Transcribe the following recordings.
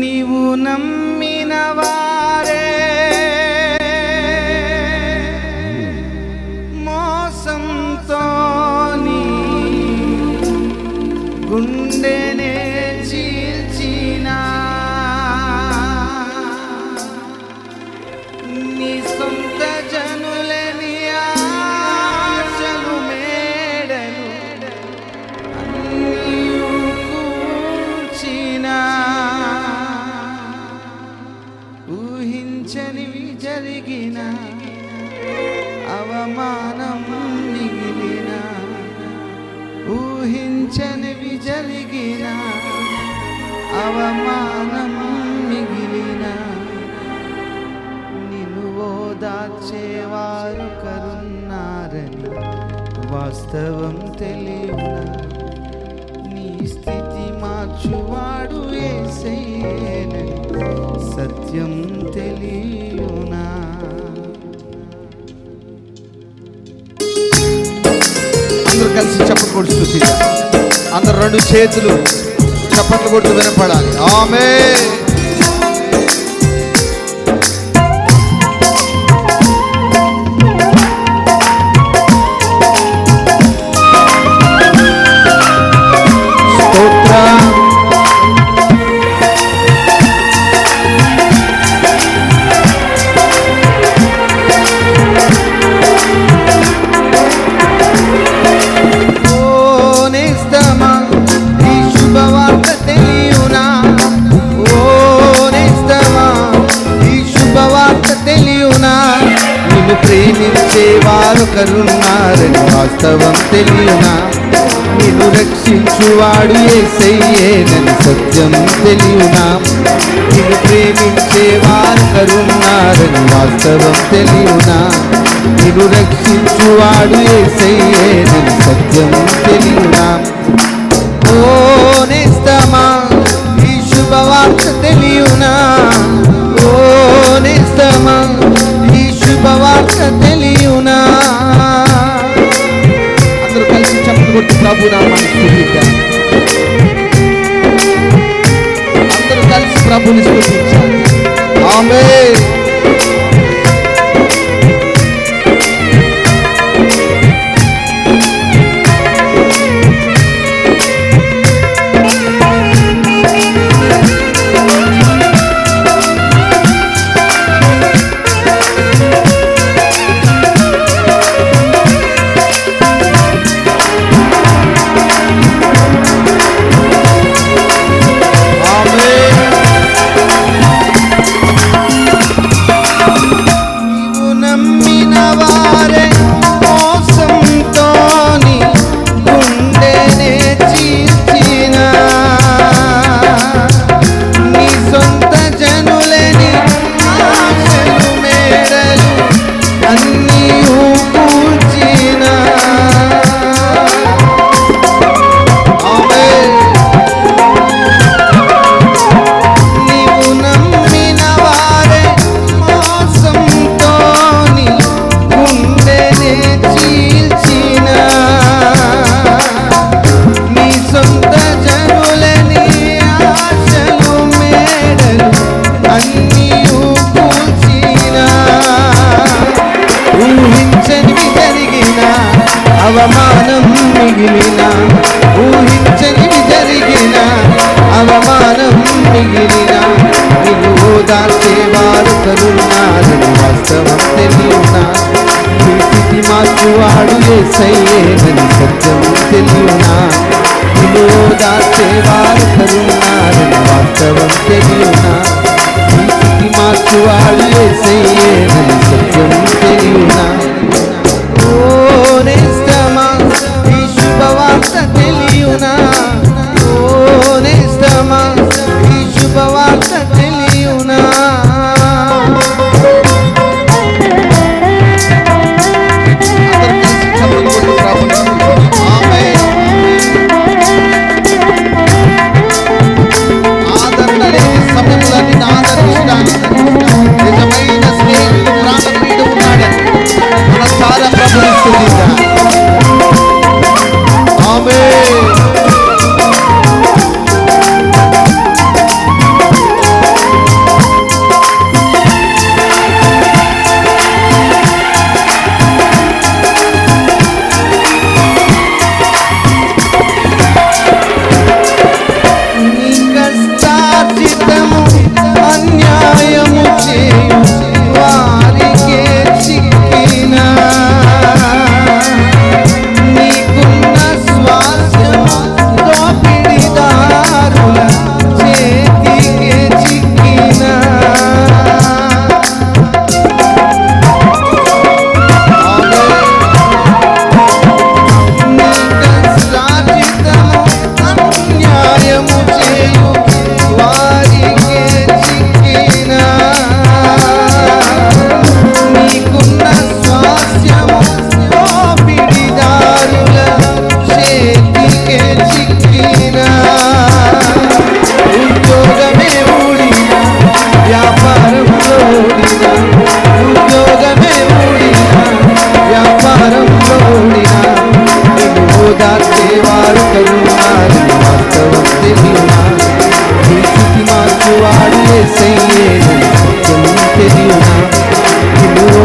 నీవు నమ్మిన వారే. మోసంతో గుండెనే చనివి జరిగిన అవమానం మిగిలిన నిన్ను ఓదార్చేవారు కరున్నారని వాస్తవం తెలియన నీ స్థితి మార్చువాడు ఏసయ్యేనని సత్యం తెలియనా? అందరూ కలిసి చెప్పకూడదు అందరు రెండు చేతులు చప్పట్లు కొడుతూ వినపడాలి. ఆమె ఒకరున్నారని వాస్తవం తెలియనా? నిన్ను రక్షించువాడు ఏసయ్యేనని సత్యం తెలియనా? నిన్ను ప్రేమించే వారు కరున్నారని వాస్తవం తెలియనా? నిన్ను రక్షించువాడు ఏసయ్యేనని సత్యం తెలియనా? ఓ నిస్తమా దేవుని స్థుతించాలి. స్తుతించాలి ఆమె మిగిలిన ఊహించనివి జరిగిన అవమానం మిగిలిన నిన్ను ఓదార్చేవారు కరుణాలని వాస్తవం తెలియనా? నీ స్థితి మార్చువాడు ఏసయ్యేనని సత్యం తెలియనా? నిన్ను ఓదార్చేవారు కరుణాలని వాస్తవం తెలియనా? నీ స్థితి మార్చువాడు ఏసయ్యేనని సత్యం తెలియనా?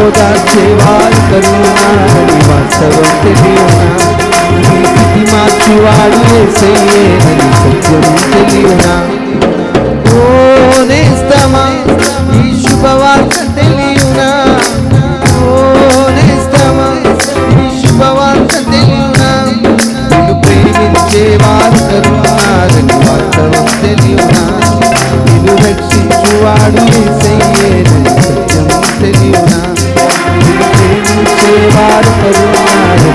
నిన్ను ఓదార్చేవారు కరుణారని వాస్తవం తెలియనా నీ స్థితి మార్చువాడు యేసయ్యేనని సత్యం తెలియనా ఓ నేస్తమా ఈ శుభవార్త తెలియనా? ఓ నేస్తమా ఈ శుభవార్త తెలియనా? నిన్ను ప్రేమించే వారు కరుణారని వాస్తవం తెలియనా నిన్ను రక్షించువాడు యేసయ్యేనని ప్రేమించే వారు కరుణారని